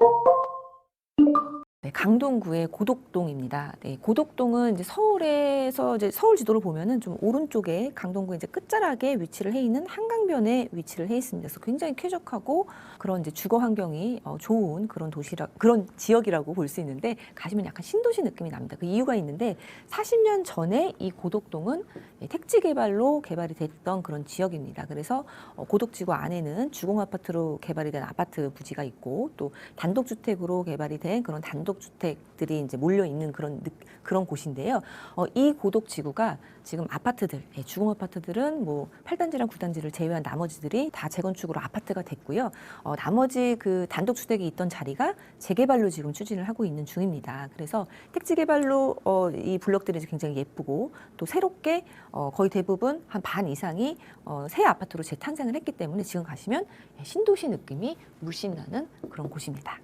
you 네, 강동구의 고덕동입니다. 네, 고덕동은 이제 서울에서 이제 서울 지도를 보면은 좀 오른쪽에 강동구 이제 끝자락에 위치를 해 있는 한강변에 위치를 해 있습니다. 그래서 굉장히 쾌적하고 그런 이제 주거 환경이 어, 좋은 그런 도시라 그런 지역이라고 볼 수 있는데 가시면 약간 신도시 느낌이 납니다. 그 이유가 있는데 40년 전에 이 고덕동은 예, 택지 개발로 개발이 됐던 그런 지역입니다. 그래서 어, 고덕지구 안에는 주공 아파트로 개발이 된 아파트 부지가 있고 또 단독 주택으로 개발이 된 그런 단독 주택들이 이제 몰려 있는 그런 느- 그런 곳인데요. 어, 이 고덕지구가 지금 아파트들, 예, 주공 아파트들은 뭐 8단지랑 9단지를 제외한 나머지들이 다 재건축으로 아파트가 됐고요. 어, 나머지 그 단독 주택이 있던 자리가 재개발로 지금 추진을 하고 있는 중입니다. 그래서 택지 개발로 어, 이 블록들이 굉장히 예쁘고 또 새롭게 어, 거의 대부분 한 반 이상이 어, 새 아파트로 재탄생을 했기 때문에 지금 가시면 예, 신도시 느낌이 물씬 나는 그런 곳입니다.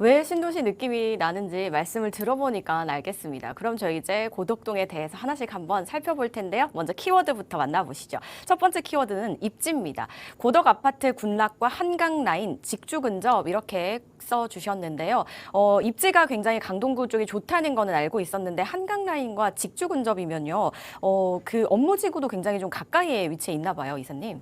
왜 신도시 느낌이 나는지 말씀을 들어보니까 알겠습니다. 그럼 저희 이제 고덕동에 대해서 하나씩 한번 살펴볼 텐데요. 먼저 키워드부터 만나보시죠. 첫 번째 키워드는 입지입니다. 고덕 아파트 군락과 한강 라인, 직주 근접 이렇게 써 주셨는데요. 어, 입지가 굉장히 강동구 쪽이 좋다는 거는 알고 있었는데 한강 라인과 직주 근접이면요. 어, 그 업무 지구도 굉장히 좀 가까이에 위치해 있나 봐요, 이사님.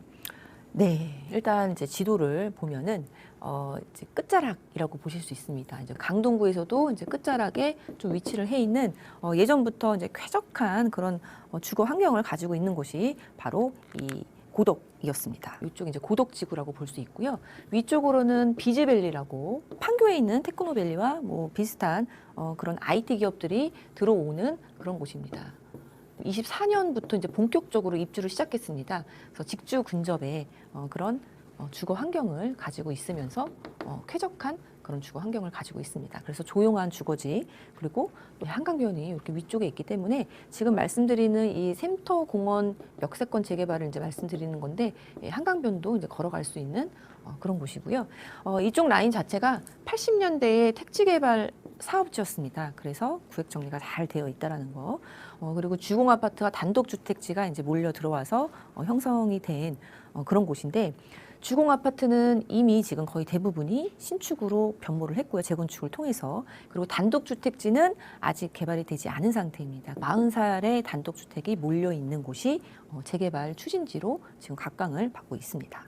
네, 일단 이제 지도를 보면은 어 이제 끝자락이라고 보실 수 있습니다. 이제 강동구에서도 이제 끝자락에 좀 위치를 해 있는 어 예전부터 이제 쾌적한 그런 어 주거 환경을 가지고 있는 곳이 바로 이 고덕이었습니다. 이쪽 이제 고덕지구라고 볼 수 있고요. 위쪽으로는 비즈밸리라고 판교에 있는 테크노밸리와 뭐 비슷한 어 그런 IT 기업들이 들어오는 그런 곳입니다. 24년부터 이제 본격적으로 입주를 시작했습니다. 그래서 직주 근접에 어, 그런 어, 주거 환경을 가지고 있으면서 어, 쾌적한 그런 주거 환경을 가지고 있습니다. 그래서 조용한 주거지 그리고 또 한강변이 이렇게 위쪽에 있기 때문에 지금 말씀드리는 이 샘터 공원 역세권 재개발을 이제 말씀드리는 건데 예, 한강변도 이제 걸어갈 수 있는 어, 그런 곳이고요. 어, 이쪽 라인 자체가 80년대에 택지 개발 사업지였습니다. 그래서 구획 정리가 잘 되어 있다라는 거. 어, 그리고 주공 아파트와 단독 주택지가 이제 몰려 들어와서 어, 형성이 된 어, 그런 곳인데 주공 아파트는 이미 지금 거의 대부분이 신축으로 변모를 했고요. 재건축을 통해서. 그리고 단독 주택지는 아직 개발이 되지 않은 상태입니다. 40살의 단독 주택이 몰려 있는 곳이 어, 재개발 추진지로 지금 각광을 받고 있습니다.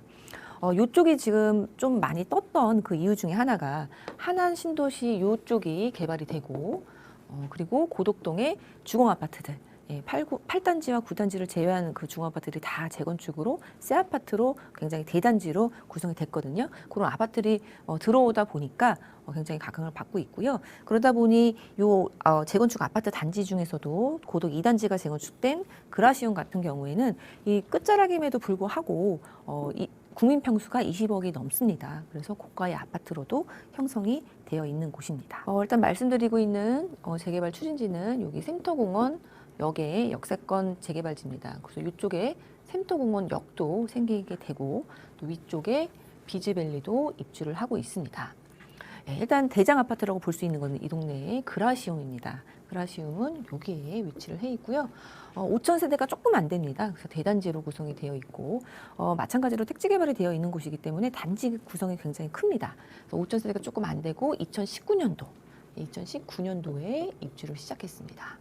어, 요쪽이 지금 좀 많이 떴던 그 이유 중에 하나가 하남 신도시 요쪽이 개발이 되고 어, 그리고 고덕동의 주공 아파트들 예, 8, 8단지와 9단지를 제외한 그 중앙 아파트들이 다 재건축으로 새 아파트로 굉장히 대단지로 구성이 됐거든요. 그런 아파트들이 어, 들어오다 보니까 어, 굉장히 각광을 받고 있고요. 그러다 보니 요 어, 재건축 아파트 단지 중에서도 고덕 2단지가 재건축된 그라시온 같은 경우에는 이 끝자락임에도 불구하고 어, 이 국민 평수가 20억이 넘습니다. 그래서 고가의 아파트로도 형성이 되어 있는 곳입니다. 어, 일단 말씀드리고 있는 어, 재개발 추진지는 여기 샘터공원 역의 역세권 재개발지입니다. 그래서 이쪽에 샘터공원 역도 생기게 되고 또 위쪽에 비즈밸리도 입주를 하고 있습니다. 예, 일단 대장 아파트라고 볼 수 있는 것은 이 동네의 그라시움입니다. 그라시움은 여기에 위치를 해 있고요. 어, 5천 세대가 조금 안 됩니다. 그래서 대단지로 구성이 되어 있고 어, 마찬가지로 택지 개발이 되어 있는 곳이기 때문에 단지 구성이 굉장히 큽니다. 그래서 5천 세대가 조금 안 되고 2019년도 2019년도에 입주를 시작했습니다.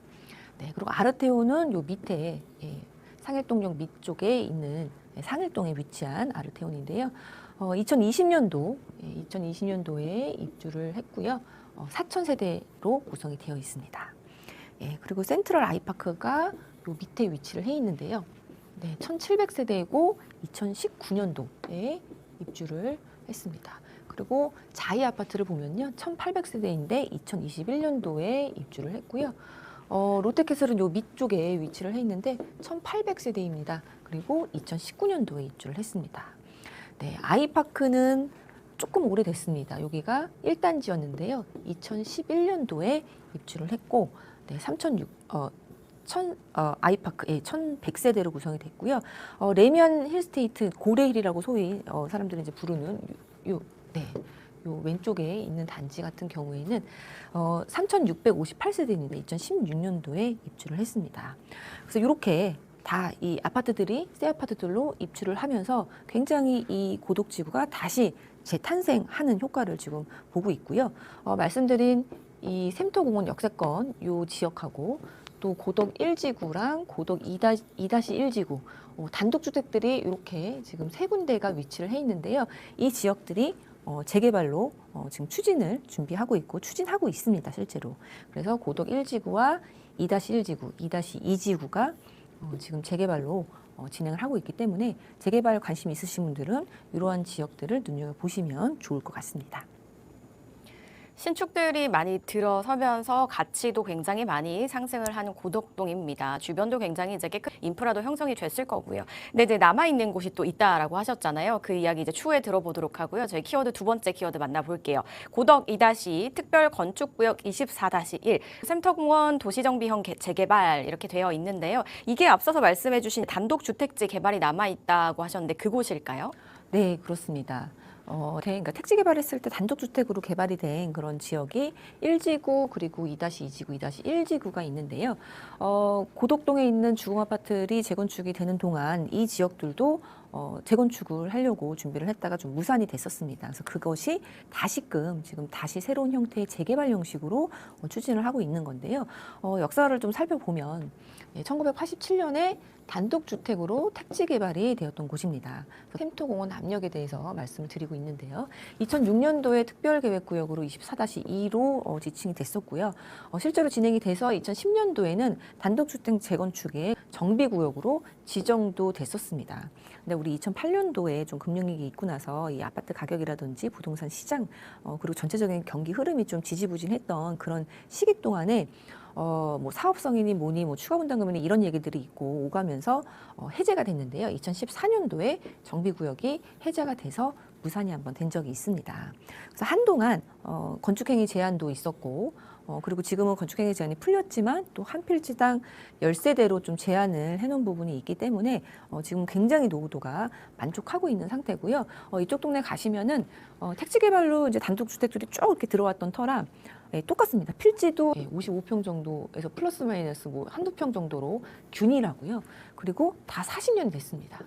네, 그리고 아르테오는 요 밑에 예, 상일동역 밑쪽에 있는 예, 상일동에 위치한 아르테온인데요. 어, 2020년도 예, 2020년도에 입주를 했고요. 어, 4천 세대로 구성이 되어 있습니다. 예, 그리고 센트럴 아이파크가 요 밑에 위치를 해 있는데요. 네, 1,700세대이고 2019년도에 입주를 했습니다. 그리고 자이 아파트를 보면요, 1,800세대인데 2021년도에 입주를 했고요. 어, 롯데캐슬은 요 밑쪽에 위치를 해 있는데 1,800세대입니다. 그리고 2019년도에 입주를 했습니다. 네, 아이파크는 조금 오래됐습니다. 여기가 1단지였는데요. 2011년도에 입주를 했고, 네, 3,600, 어, 천, 어, 아이파크, 예, 1,100세대로 구성이 됐고요. 어, 레미안 힐스테이트, 고레힐이라고 소위 어, 사람들이 이제 부르는 요, 요, 네, 요 왼쪽에 있는 단지 같은 경우에는 어, 3,658세대입니다. 2016년도에 입주를 했습니다. 그래서 이렇게 다 이 아파트들이 새 아파트들로 입주를 하면서 굉장히 이 고독지구가 다시 재탄생하는 효과를 지금 보고 있고요. 어, 말씀드린 이 샘터공원 역세권 요 지역하고 또 고덕 1지구랑 고덕 2-1지구 어, 단독주택들이 이렇게 지금 세 군데가 위치를 해 있는데요. 이 지역들이 어, 재개발로 어, 지금 추진을 준비하고 있고 추진하고 있습니다. 실제로. 그래서 고덕 1지구와 2-1지구, 2-2지구가 어, 지금 재개발로 어, 진행을 하고 있기 때문에 재개발 관심 있으신 분들은 이러한 지역들을 눈여겨 보시면 좋을 것 같습니다. 신축들이 많이 들어서면서 가치도 굉장히 많이 상승을 하는 고덕동입니다. 주변도 굉장히 이제 깨끗 인프라도 형성이 됐을 거고요. 근데 이제 남아 있는 곳이 또 있다라고 하셨잖아요. 그 이야기 이제 추후에 들어보도록 하고요. 저희 키워드 두 번째 키워드 만나볼게요. 고덕 2-2 특별 건축구역 24-1 센터공원 도시정비형 개- 재개발 이렇게 되어 있는데요. 이게 앞서서 말씀해주신 단독 주택지 개발이 남아 있다고 하셨는데 그곳일까요? 네, 그렇습니다. 어, 대- 그러니까 택지 개발했을 때 단독주택으로 개발이 된 그런 지역이 1지구 그리고 2-2지구, 2-1지구가 있는데요. 어, 고덕동에 있는 주거아파트들이 재건축이 되는 동안 이 지역들도 어, 재건축을 하려고 준비를 했다가 좀 무산이 됐었습니다. 그래서 그것이 다시금 지금 다시 새로운 형태의 재개발 형식으로 어, 추진을 하고 있는 건데요. 어, 역사를 좀 살펴보면 예, 1987년에 단독주택으로 택지 개발이 되었던 곳입니다. 샘토공원 압력에 대해서 말씀을 드리고 있는데요. 2006년도에 특별계획구역으로 24-2로 어, 지칭이 됐었고요. 어, 실제로 진행이 돼서 2010년도에는 단독주택 재건축의 정비구역으로 지정도 됐었습니다. 근데 우리 2008년도에 좀 금융위기 있고 나서 이 아파트 가격이라든지 부동산 시장 어, 그리고 전체적인 경기 흐름이 좀 지지부진했던 그런 시기 동안에 어, 뭐 사업성이니 뭐니 뭐 추가 분담금이니 이런 얘기들이 있고 오가면서 어, 해제가 됐는데요. 2014년도에 정비구역이 해제가 돼서 무산이 한번 된 적이 있습니다. 그래서 한동안 어, 건축행위 제한도 있었고 어, 그리고 지금은 건축행위 제한이 풀렸지만 또 한 필지당 열세대로좀 제한을 해놓은 부분이 있기 때문에 어, 지금 굉장히 노후도가 만족하고 있는 상태고요. 어, 이쪽 동네 가시면은 어, 택지 개발로 이제 단독주택들이 쭉 이렇게 들어왔던 터라 예, 똑같습니다. 필지도 55평 정도에서 플러스 마이너스 뭐 한두 평 정도로 균일하고요. 그리고 다 40년이 됐습니다.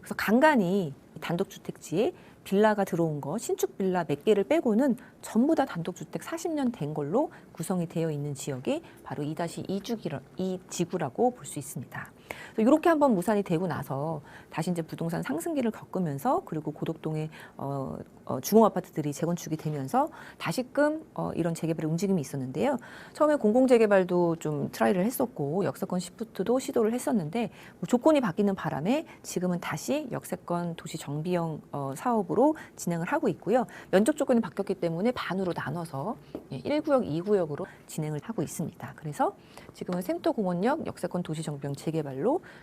그래서 간간히 단독주택지에 빌라가 들어온 거, 신축 빌라 몇 개를 빼고는 전부 다 단독주택 40년 된 걸로 구성이 되어 있는 지역이 바로 2-2 주기라, 이 지구라고 볼 수 있습니다. 이렇게 한번 무산이 되고 나서 다시 이제 부동산 상승기를 겪으면서 그리고 고덕동에 어, 어, 중공아파트들이 재건축이 되면서 다시금 어, 이런 재개발의 움직임이 있었는데요. 처음에 공공 재개발도 좀 트라이를 했었고 역세권 시프트도 시도를 했었는데 뭐 조건이 바뀌는 바람에 지금은 다시 역세권 도시 정비형 어, 사업으로 진행을 하고 있고요. 면적 조건이 바뀌었기 때문에 반으로 나눠서 예, 1구역, 2구역으로 진행을 하고 있습니다. 그래서 지금은 샘터공원역 역세권 도시 정비형 재개발로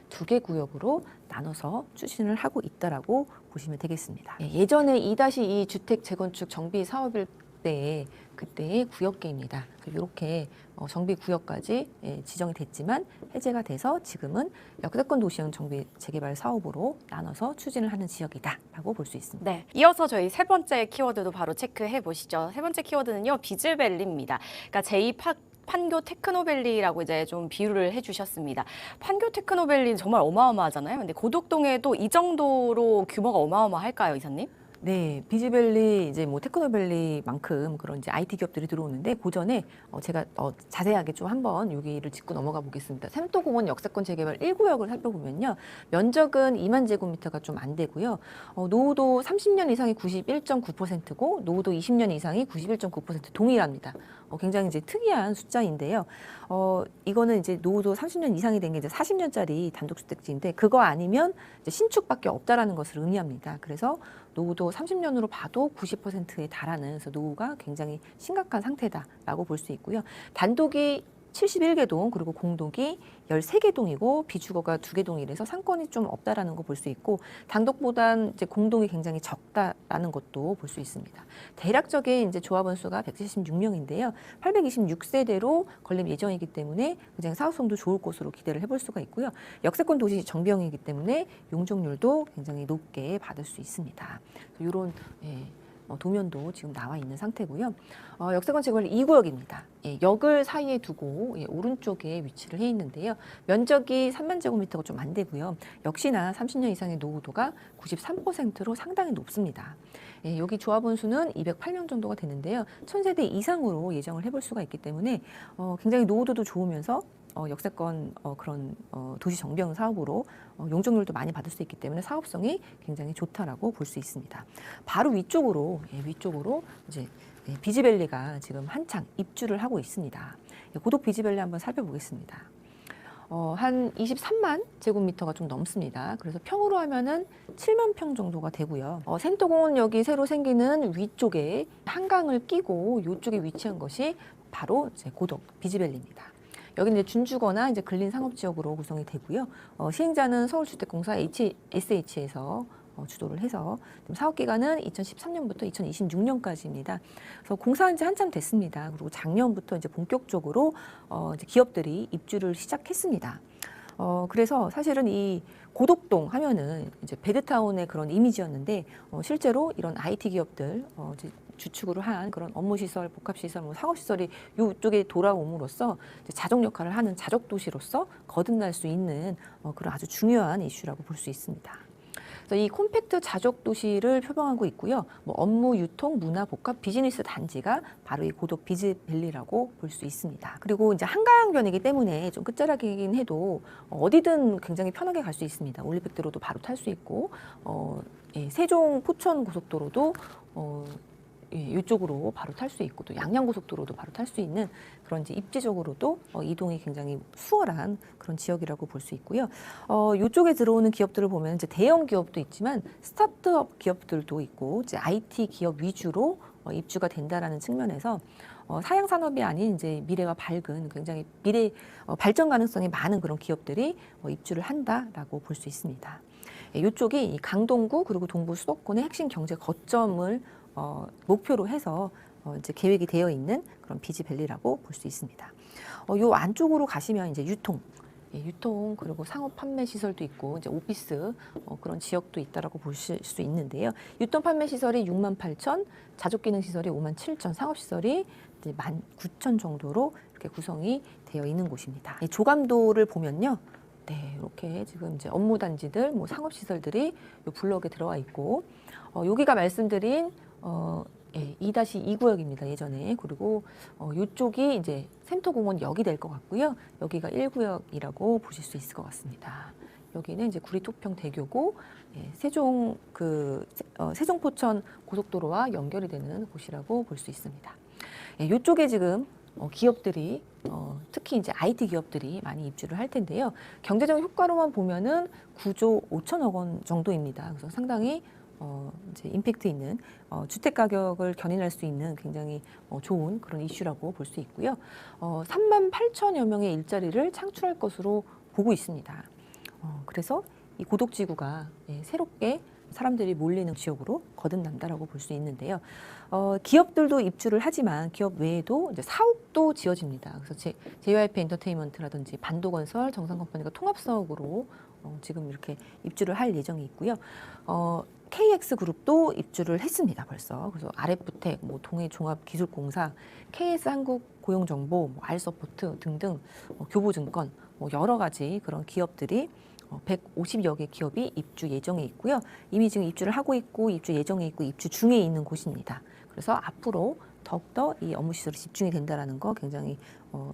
두 개 구역으로 나눠서 추진을 하고 있다라고 보시면 되겠습니다. 예, 예전에 2-2 주택 재건축 정비 사업일 때 그때의 구역계입니다. 이렇게 어, 정비 구역까지 예, 지정이 됐지만 해제가 돼서 지금은 역세권 도시형 정비 재개발 사업으로 나눠서 추진을 하는 지역이다라고 볼 수 있습니다. 네. 이어서 저희 세 번째 키워드도 바로 체크해 보시죠. 세 번째 키워드는요, 비즈밸리입니다. 그러니까 제2 판교 테크노밸리라고 이제 좀 비유를 해주셨습니다. 판교 테크노밸리는 정말 어마어마하잖아요. 근데 고덕동에도 이 정도로 규모가 어마어마할까요, 이사님? 네, 비즈밸리 이제 뭐 테크노밸리만큼 그런 이제 IT 기업들이 들어오는데 그 전에 어 제가 어 자세하게 좀 한번 여기를 짚고 넘어가 보겠습니다. 샘도공원 역세권 재개발 1구역을 살펴보면요, 면적은 2만 제곱미터가 좀 안 되고요, 어, 노후도 30년 이상이 91.9%고 노후도 20년 이상이 91.9% 동일합니다. 어, 굉장히 이제 특이한 숫자인데요. 어, 이거는 이제 노후도 30년 이상이 된 게 이제 40년짜리 단독주택지인데 그거 아니면 이제 신축밖에 없다라는 것을 의미합니다. 그래서 노후도 30년으로 봐도 90%에 달하는 그래서 노후가 굉장히 심각한 상태다라고 볼 수 있고요. 단독이 71개 동 그리고 공동이 13개 동이고 비주거가 2개 동이라서 상권이 좀 없다라는 거 볼 수 있고 단독보단 이제 공동이 굉장히 적다라는 것도 볼 수 있습니다. 대략적인 이제 조합원 수가 176명인데요. 826세대로 걸림 예정이기 때문에 굉장히 사업성도 좋을 것으로 기대를 해볼 수가 있고요. 역세권 도시 정비형이기 때문에 용적률도 굉장히 높게 받을 수 있습니다. 이런 예, 어, 도면도 지금 나와 있는 상태고요. 어, 역세권 재개발 2구역입니다. 예, 역을 사이에 두고 예, 오른쪽에 위치를 해 있는데요. 면적이 3만 제곱미터가 좀 안 되고요. 역시나 30년 이상의 노후도가 93%로 상당히 높습니다. 예, 여기 조합원 수는 208명 정도가 되는데요. 1000세대 이상으로 예정을 해볼 수가 있기 때문에 어, 굉장히 노후도도 좋으면서 어, 역세권 어, 그런 어, 도시 정비형 사업으로 어, 용적률도 많이 받을 수 있기 때문에 사업성이 굉장히 좋다라고 볼 수 있습니다. 바로 위쪽으로 예, 위쪽으로 이제 예, 비지밸리가 지금 한창 입주를 하고 있습니다. 예, 고독 비지밸리 한번 살펴보겠습니다. 어, 한 23만 제곱미터가 좀 넘습니다. 그래서 평으로 하면은 7만 평 정도가 되고요. 어, 센터공원역이 새로 생기는 위쪽에 한강을 끼고 이쪽에 위치한 것이 바로 이제 고덕 비지밸리입니다. 여기는 이제 준주거나 이제 근린 상업 지역으로 구성이 되고요. 어, 시행자는 서울주택공사 SH에서 어, 주도를 해서 지금 사업 기간은 2013년부터 2026년까지입니다. 그래서 공사한 지 한참 됐습니다. 그리고 작년부터 이제 본격적으로 어, 이제 기업들이 입주를 시작했습니다. 어, 그래서 사실은 이 고덕동 하면은 이제 베드타운의 그런 이미지였는데 어, 실제로 이런 IT 기업들 어, 이제 주축으로 한 그런 업무 시설, 복합 시설, 뭐 상업 시설이 이쪽에 돌아옴으로써 자족 역할을 하는 자족 도시로서 거듭날 수 있는 어, 그런 아주 중요한 이슈라고 볼 수 있습니다. 이 콤팩트 자족 도시를 표방하고 있고요. 뭐 업무, 유통, 문화, 복합, 비즈니스 단지가 바로 이 고독 비즈밸리라고 볼 수 있습니다. 그리고 이제 한강변이기 때문에 좀 끝자락이긴 해도 어디든 굉장히 편하게 갈 수 있습니다. 올림픽대로도 바로 탈 수 있고, 어, 예, 세종 포천 고속도로도 어, 예, 이쪽으로 바로 탈 수 있고 또 양양고속도로도 바로 탈 수 있는 그런 이제 입지적으로도 어, 이동이 굉장히 수월한 그런 지역이라고 볼 수 있고요. 어, 이쪽에 들어오는 기업들을 보면 이제 대형 기업도 있지만 스타트업 기업들도 있고 이제 IT 기업 위주로 어, 입주가 된다라는 측면에서 어, 사양 산업이 아닌 이제 미래가 밝은 굉장히 미래 어, 발전 가능성이 많은 그런 기업들이 어, 입주를 한다라고 볼 수 있습니다. 예, 이쪽이 이 강동구 그리고 동부 수도권의 핵심 경제 거점을 어, 목표로 해서 어, 이제 계획이 되어 있는 그런 비지밸리라고 볼 수 있습니다. 어, 요 안쪽으로 가시면 이제 유통, 예, 유통 그리고 상업 판매 시설도 있고 이제 오피스 어, 그런 지역도 있다라고 보실 수 있는데요. 유통 판매 시설이 6만 8천, 자족 기능 시설이 5만 7천, 상업 시설이 이제 1만 9천 정도로 이렇게 구성이 되어 있는 곳입니다. 이 조감도를 보면요. 네, 이렇게 지금 이제 업무 단지들, 뭐 상업 시설들이 요 블럭에 들어와 있고 어, 여기가 말씀드린 어, 예, 2-2 구역입니다. 예전에 그리고 어, 이쪽이 이제 샘터공원역이 될 것 같고요. 여기가 1구역이라고 보실 수 있을 것 같습니다. 여기는 이제 구리토평 대교고 예, 세종 그 세- 어, 세종포천 고속도로와 연결이 되는 곳이라고 볼 수 있습니다. 예, 이쪽에 지금 어, 기업들이 어, 특히 이제 IT 기업들이 많이 입주를 할 텐데요. 경제적 효과로만 보면은 9조 5천억 원 정도입니다. 그래서 상당히 어, 이제 임팩트 있는 어, 주택 가격을 견인할 수 있는 굉장히 어, 좋은 그런 이슈라고 볼 수 있고요. 어, 3만 8천여 명의 일자리를 창출할 것으로 보고 있습니다. 어, 그래서 이 고독지구가 예, 새롭게 사람들이 몰리는 지역으로 거듭난다라고 볼 수 있는데요. 어, 기업들도 입주를 하지만 기업 외에도 이제 사업도 지어집니다. 그래서 제, JYP 엔터테인먼트라든지 반도건설, 정상컴퍼니가 통합사업으로 어, 지금 이렇게 입주를 할 예정이 있고요. 어, KX 그룹도 입주를 했습니다. 벌써. 그래서 아랫부택, 뭐 동해종합기술공사, KS 한국 고용정보, 뭐 알서포트 등등 어, 교보증권, 뭐 여러 가지 그런 기업들이 어, 150여 개 기업이 입주 예정에 있고요. 이미 지금 입주를 하고 있고 입주 예정에 있고 입주 중에 있는 곳입니다. 그래서 앞으로 더욱더 이 업무 시설이 집중이 된다라는 거 굉장히 어, 어,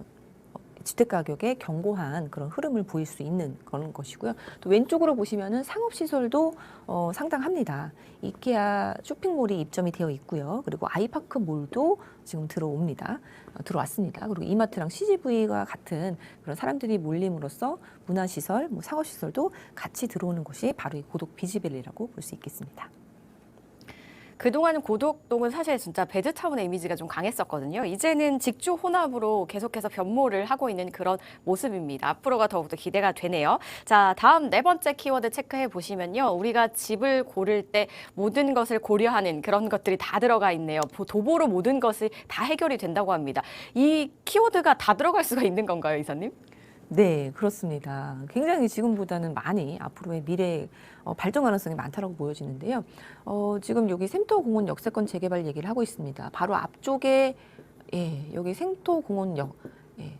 주택 가격에 견고한 그런 흐름을 보일 수 있는 그런 것이고요. 또 왼쪽으로 보시면은 상업 시설도 어, 상당합니다. 이케아 쇼핑몰이 입점이 되어 있고요. 그리고 아이파크 몰도 지금 들어옵니다. 어, 들어왔습니다. 그리고 이마트랑 CGV와 같은 그런 사람들이 몰림으로써 문화시설, 뭐 상업시설도 같이 들어오는 곳이 바로 이 고독 비지벨리라고 볼 수 있겠습니다. 그동안 고덕동은 사실 진짜 베드타운의 이미지가 좀 강했었거든요. 이제는 직주 혼합으로 계속해서 변모를 하고 있는 그런 모습입니다. 앞으로가 더욱더 기대가 되네요. 자, 다음 네 번째 키워드 체크해 보시면요. 우리가 집을 고를 때 모든 것을 고려하는 그런 것들이 다 들어가 있네요. 보- 도보로 모든 것이 다 해결이 된다고 합니다. 이 키워드가 다 들어갈 수가 있는 건가요, 이사님? 네, 그렇습니다. 굉장히 지금보다는 많이 앞으로의 미래 어, 발전 가능성이 많다고 보여지는데요. 어, 지금 여기 샘터 공원 역세권 재개발 얘기를 하고 있습니다. 바로 앞쪽에 예, 여기 샘터 공원역, 예,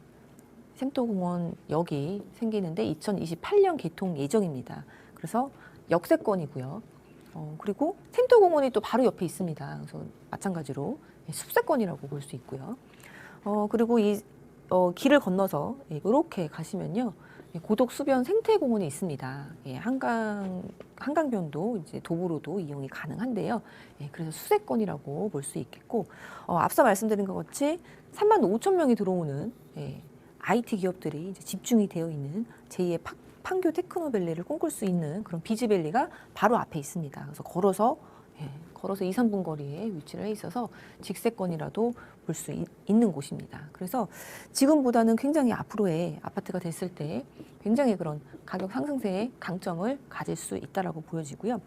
샘터 공원역이 생기는데 2028년 개통 예정입니다. 그래서 역세권이고요. 어, 그리고 샘터 공원이 또 바로 옆에 있습니다. 그래서 마찬가지로 예, 숲세권이라고 볼 수 있고요. 어, 그리고 이 어, 길을 건너서 이렇게 가시면요. 예, 고독 수변 생태공원이 있습니다. 예, 한강 한강변도 이제 도보로도 이용이 가능한데요. 예, 그래서 수세권이라고 볼 수 있겠고 어, 앞서 말씀드린 것 같이 3만 5천 명이 들어오는 예, IT 기업들이 이제 집중이 되어 있는 제2의 파- 판교 테크노밸리를 꿈꿀 수 있는 그런 비즈밸리가 바로 앞에 있습니다. 그래서 걸어서 예, 걸어서 2, 3분 거리에 위치를 해 있어서 직세권이라도 볼 수 있는 곳입니다. 그래서 지금보다는 굉장히 앞으로의 아파트가 됐을 때 굉장히 그런 가격 상승세의 강점을 가질 수 있다라고 보여지고요.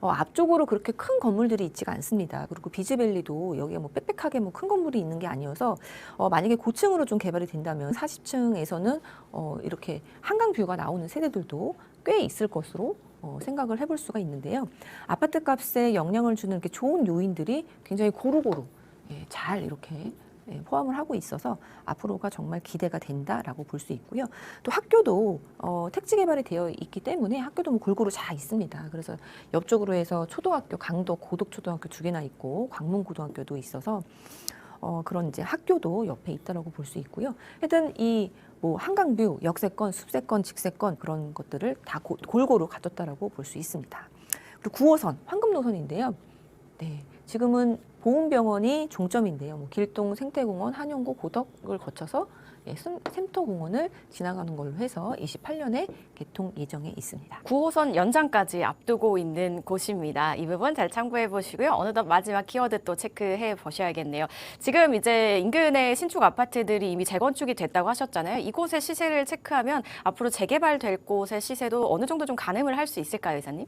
어, 앞쪽으로 그렇게 큰 건물들이 있지가 않습니다. 그리고 비즈밸리도 여기에 뭐 빽빽하게 뭐 큰 건물이 있는 게 아니어서 어, 만약에 고층으로 좀 개발이 된다면 40층에서는 어, 이렇게 한강 뷰가 나오는 세대들도 꽤 있을 것으로 어, 생각을 해볼 수가 있는데요. 아파트 값에 영향을 주는 이렇게 좋은 요인들이 굉장히 고루고루 예, 잘 이렇게 예, 포함을 하고 있어서 앞으로가 정말 기대가 된다라고 볼 수 있고요. 또 학교도 어, 택지 개발이 되어 있기 때문에 학교도 뭐 골고루 잘 있습니다. 그래서 옆쪽으로 해서 초등학교 강도 고덕초등학교 두 개나 있고 광문고등학교도 있어서 어, 그런 이제 학교도 옆에 있다라고 볼 수 있고요. 하여튼 이 뭐 한강뷰, 역세권, 숲세권, 직세권 그런 것들을 다 고- 골고루 갖췄다라고 볼 수 있습니다. 그리고 9호선 황금 노선인데요. 네, 지금은 보훈병원이 종점인데요. 뭐 길동 생태공원, 한영고 고덕을 거쳐서 예, 샘- 샘터공원을 지나가는 걸로 해서 28년에 개통 예정에 있습니다. 9호선 연장까지 앞두고 있는 곳입니다. 이 부분 잘 참고해 보시고요. 어느덧 마지막 키워드 또 체크해 보셔야겠네요. 지금 이제 인근의 신축 아파트들이 이미 재건축이 됐다고 하셨잖아요. 이곳의 시세를 체크하면 앞으로 재개발될 곳의 시세도 어느 정도 좀 가늠을 할 수 있을까요, 이사님?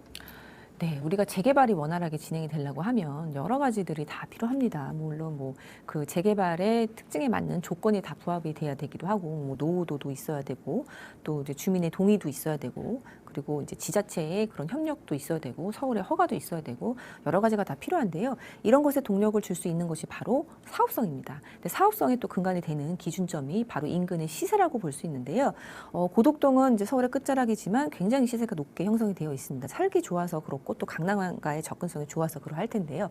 네, 우리가 재개발이 원활하게 진행이 되려고 하면 여러 가지들이 다 필요합니다. 물론 뭐 그 재개발의 특징에 맞는 조건이 다 부합이 돼야 되기도 하고, 뭐 노후도도 있어야 되고, 또 이제 주민의 동의도 있어야 되고, 그리고 이제 지자체의 그런 협력도 있어야 되고, 서울의 허가도 있어야 되고, 여러 가지가 다 필요한데요. 이런 것에 동력을 줄 수 있는 것이 바로 사업성입니다. 근데 사업성에 또 근간이 되는 기준점이 바로 인근의 시세라고 볼 수 있는데요. 어, 고덕동은 이제 서울의 끝자락이지만 굉장히 시세가 높게 형성이 되어 있습니다. 살기 좋아서 그렇고 또 강남과의 접근성이 좋아서 그러할 텐데요.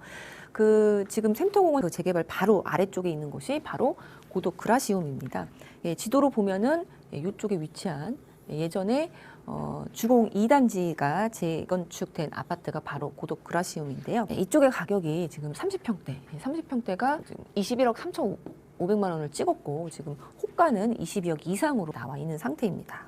그 지금 샘터공원 그 재개발 바로 아래쪽에 있는 곳이 바로 고덕 그라시움입니다. 예, 지도로 보면은 예, 이쪽에 위치한 예, 예전에 어, 주공 2단지가 재건축된 아파트가 바로 고덕 그라시움인데요. 예, 이쪽의 가격이 지금 30평대, 30평대가 지금 21억 3천 5백만 원을 찍었고 지금 호가는 22억 이상으로 나와 있는 상태입니다.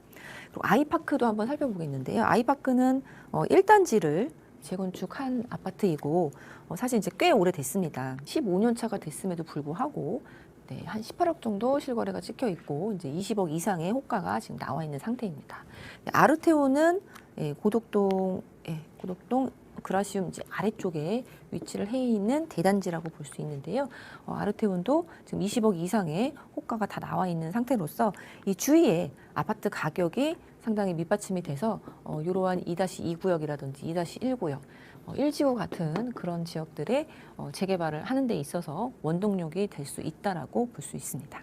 그리고 아이파크도 한번 살펴보겠는데요. 아이파크는 어, 1단지를 재건축한 아파트이고 어, 사실 이제 꽤 오래됐습니다. 15년 차가 됐음에도 불구하고 네, 한 18억 정도 실거래가 찍혀 있고 이제 20억 이상의 호가가 지금 나와 있는 상태입니다. 네, 아르테오는 예, 고덕동 예, 고덕동 그라시움 이제 아래쪽에 위치를 해 있는 대단지라고 볼 수 있는데요. 어, 아르테온도 지금 20억 이상의 호가가 다 나와 있는 상태로서 이 주위에 아파트 가격이 상당히 밑받침이 돼서 어, 이러한 2-2 구역이라든지 2-1 구역, 어, 1지구 같은 그런 지역들의 어, 재개발을 하는 데 있어서 원동력이 될 수 있다라고 볼 수 있습니다.